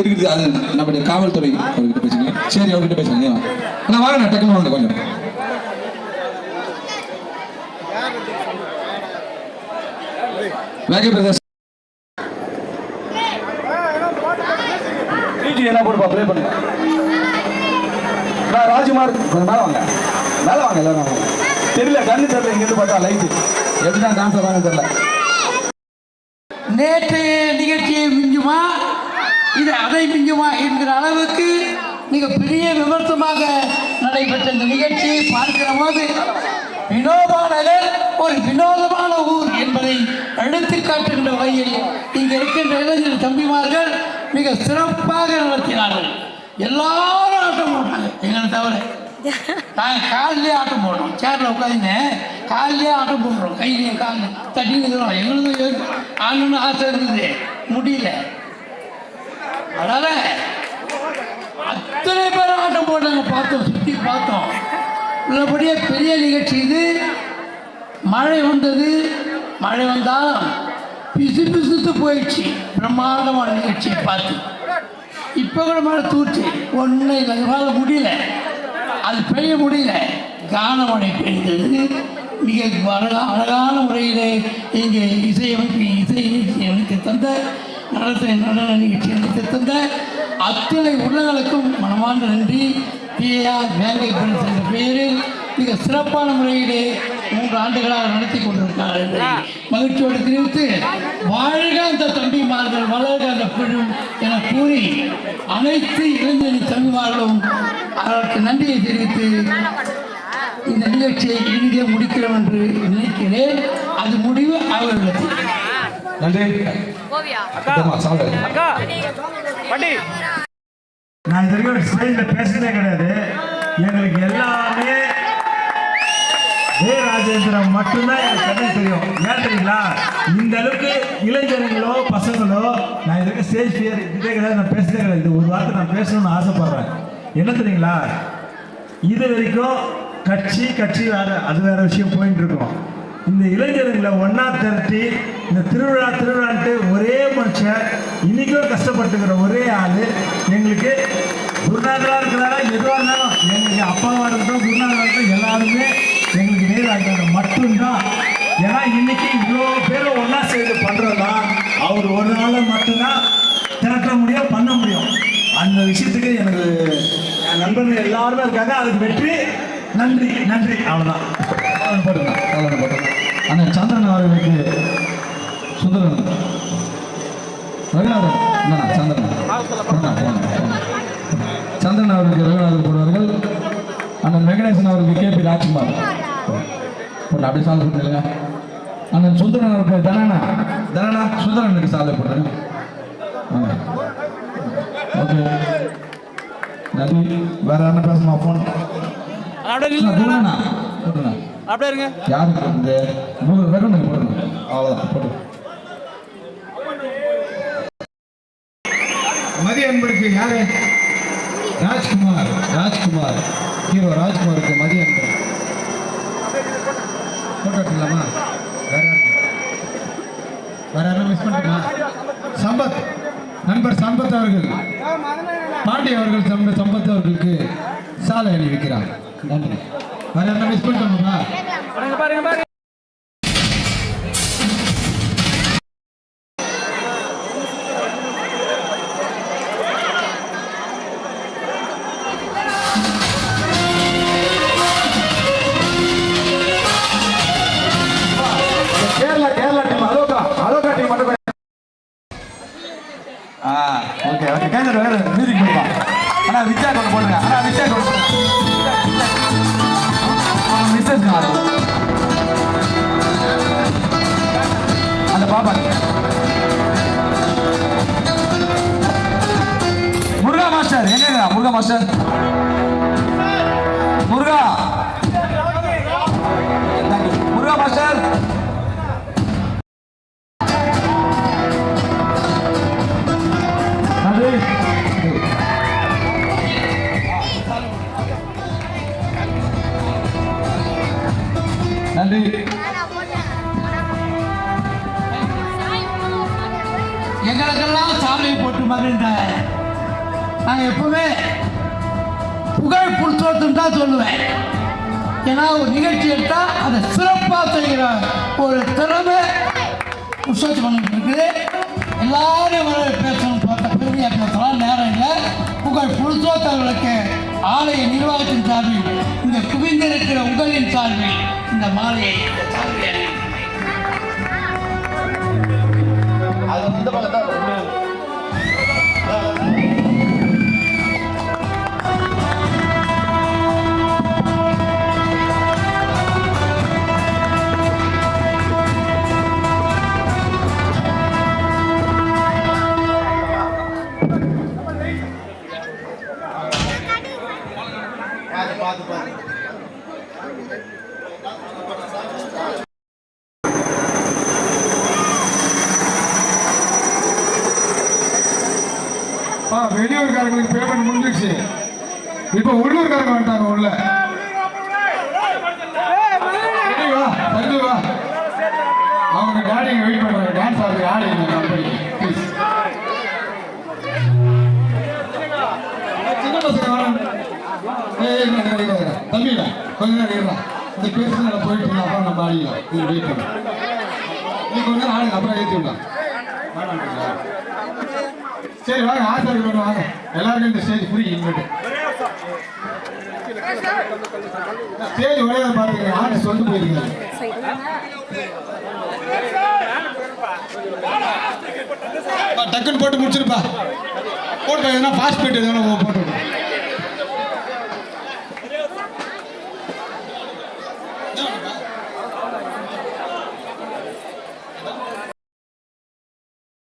இருக்குது அது நம்முடைய காவல்துறை அவர்கிட்ட பேசுங்க. சரி அவர்கிட்ட பேசுங்க. நான் வாங்க நான் டக்குனு வாங்க கொஞ்சம். பிரதர்ஸ் என்ன போடுப்பா ப்ளே பண்ணுங்க நான் ராஜ்குமார் கொஞ்சம் மேலே வாங்க. மேலே வாங்க எல்லாரும் வாங்க. தெரியல கண்ணு தெரியல இங்கிருந்து பார்த்தா லைட்டு எப்படி தான் டான்ஸ் ஆடுறாங்க தெரியல. நேற்றைய நிகழ்ச்சியை மிஞ்சுமா இது அதை மிஞ்சுமா என்கிற அளவுக்கு மிக பெரிய விமர்சமாக நடைபெற்ற இந்த நிகழ்ச்சியை பார்க்கிற போது வினோபா ஒரு வினோதமான ஊர் என்பதை எடுத்துக்காட்டுகின்ற வகையில் இங்கே இருக்கின்ற இளைஞர் தம்பிமார்கள் மிக சிறப்பாக நடத்தினார்கள். எல்லாரும் ஆட்டம் போட்டாங்க. எங்களை தவிர நாங்கள் காலிலே ஆட்டம் போடுறோம். சேரில் உட்காந்துங்க காலிலே ஆட்டம் போடுறோம். கையிலையும் காலில் தட்டி நிற்கிறோம் எங்களுக்கும் ஆடணும்னு ஆசை இருந்தது. முடியல. அதனால் அத்தனை பேர் ஆட்டம் நாங்கள் பார்த்தோம் சுற்றி பார்த்தோம். உள்ளபடியே பெரிய நிகழ்ச்சி இது. மழை வந்தது. மழை வந்தாலும் பிசு பிசுத்து போயிடுச்சு. பிரம்மாண்டமான நிகழ்ச்சியை பார்த்து. இப்போ கூட மழை தூச்சு ஒன்று இல்லை எங்களால் முடியல. அது பெய்ய முடியல. கானமழை பெய்தது. மிக அழகா அழகான முறையில் இங்கே இசையமைப்பு இசை நிகழ்ச்சி தந்த நடத்த நடன நிகழ்ச்சி அமைத்து தந்த அத்தனை உள்ளங்களுக்கும் மனமார்ந்த நன்றி. பிஏஆர் வேங்கை பிரின்ஸ் என்ற பெயரில் மிக சிறப்பான முறையிலே மூன்று ஆண்டுகளாக நடத்தி கொண்டிருக்கிறார் என்பதை மகிழ்ச்சியோடு தெரிவித்து வாழ்க அந்த தம்பிமார்கள் வளர்க அந்த பெண்ணும் என கூறி அனைத்து இளைஞரணி தம்பிமார்களும் அவருக்கு நன்றியை தெரிவித்து இந்த நிகழ்ச்சியை இங்கே முடிக்கிறோம் என்று நினைக்கிறேன். அது முடிவு அவர்களுக்கு நன்றி. நான் இது வரைக்கும் ஸ்டேஜில் பேசுனதே கிடையாது. எங்களுக்கு எல்லாமே ஏ ராஜேந்திரன் மட்டும்தான் எனக்கு கதை தெரியும். ஏன் தெரியுங்களா? இந்த அளவுக்கு இளைஞர்களோ பசங்களோ நான் இதுக்கு ஸ்டேஜ் ஃபியர் இதே கிடையாது. நான் பேசுறதே கிடையாது. இது ஒரு வார்த்தை நான் பேசணும்னு ஆசைப்படுறேன். என்ன தெரியுங்களா? இது வரைக்கும் கட்சி கட்சி வேற அது வேற விஷயம் போயிட்டு இருக்கோம். இந்த இளைஞர்களை ஒன்றா திரட்டி இந்த திருவிழா திருவிழான்ட்டு ஒரே மனுஷன் இன்னைக்கும் கஷ்டப்பட்டுக்கிற ஒரே ஆள். எங்களுக்கு குருநாதராக இருக்கிறாரா? எதுவாக இருந்தாலும் எங்களுக்கு அப்பாவாக இருக்கட்டும் குருநாதராக இருக்கட்டும் எல்லாருமே எங்களுக்கு நேராக மட்டும்தான். ஏன்னா இன்னைக்கு இவ்வளோ பேர் ஒன்றா சேர்ந்து பண்ணுறதா அவர் ஒரு நாள் மட்டும்தான் திரட்ட முடியும் பண்ண முடியும். அந்த விஷயத்துக்கு எனக்கு என் நண்பர்கள் எல்லாருமே இருக்காங்க. அதுக்கு வெற்றி நன்றி நன்றி. அவ்வளோதான் அவ்வளவு போட்டுங்க அவ்வளவு போட்டுங்க அண்ணன் சந்திரன் அவர்களுக்கு சுந்தரன். ரகுநாதன் என்னண்ணா சந்திரன். சந்திரன் அவர்களுக்கு ரகுநாதன் போடுவார்கள். அண்ணன் வெங்கடேசன் அவர்களுக்கு கே பி ராஜ்குமார். போட்டு அப்படியே சாலை போட்டுருங்க அண்ணன் சுந்தரன் அவருக்கு தனனா தனனா சுந்தரனுக்கு சாலை போடுறேன் ஓகே. நன்றி. வேற என்ன பேசணுமா ஃபோன் அப்படியே அப்படியே இருங்க. யாருக்கு போடுறது மூணு வெறும் போடுங்க. அவ்வளோதான் போட்டு மதிய அன்பருக்கு யாரு? ராஜ்குமார் ராஜ்குமார். ஹீரோ ராஜ்குமாருக்கு மதிய அன்பு. போட்டோ எடுத்துக்கலாமா வேற யாருக்கு வேற யாரும் மிஸ் பண்ணிட்டுமா சம்பத். நண்பர் சம்பத் அவர்கள். பாண்டி அவர்கள் சம்பத் அவர்களுக்கு சாலை அணிவிக்கிறார். நன்றி. வேற யாரும் மிஸ் பண்ணிட்டோமா பாருங்க பாருங்க பாருங்க ஓகே ஓகே கேந்திர வேறு மியூசிக் போடுப்பா அண்ணா வித்யா கொண்டு போடுங்க அண்ணா வித்யா கொண்டு ました。நான் எப்பவுமே புகழ் புருஷோத்தம் தான் சொல்லுவேன். ஏன்னா ஒரு நிகழ்ச்சி எடுத்தால் அதை சிறப்பாக செய்கிற ஒரு திறமை புருஷோத்தமனுக்கு இருக்குது. எல்லாரும் வர பேசணும் பார்த்த பெருமையாக பேசலாம். நேரம் இல்லை. புகழ் புழுத்தோத்தவர்களுக்கு ஆலய நிர்வாகத்தின் சார்பில் இந்த குவிந்திருக்கிற உங்களின் சார்பில் இந்த மாலையை இப்ப உள்ளூர்காரங்க வந்துட்டாங்க உள்ள. அவங்க டாடிங்க வெயிட் பண்ணுவாங்க டான்ஸ் ஆடுறது ஆடுங்க கம்பெனி ப்ளீஸ் சின்ன பசங்க வேணாம் கொஞ்ச நேரம் இந்த பேசுனதுல போயிட்டு இருந்தா அப்புறம் நம்ம ஆடிக்கலாம். நீங்க வெயிட் பண்ணு. நீ கொஞ்ச நேரம் ஆடுங்க அப்புறம் ஏற்றி விடலாம். சரி வாங்க ஆசாரி கொண்டு வாங்க. எல்லாருக்கும் இந்த ஸ்டேஜ் ஃப்ரீ இன்வெட்டு ஸ்டேஜ் உடையாத பாருங்க ஆட்டு சொல்லிட்டு போயிருக்காரு டக்குன்னு போட்டு முடிச்சிருப்பா. போட்டு எதுனா பாஸ்பேட் எதுனா போட்டு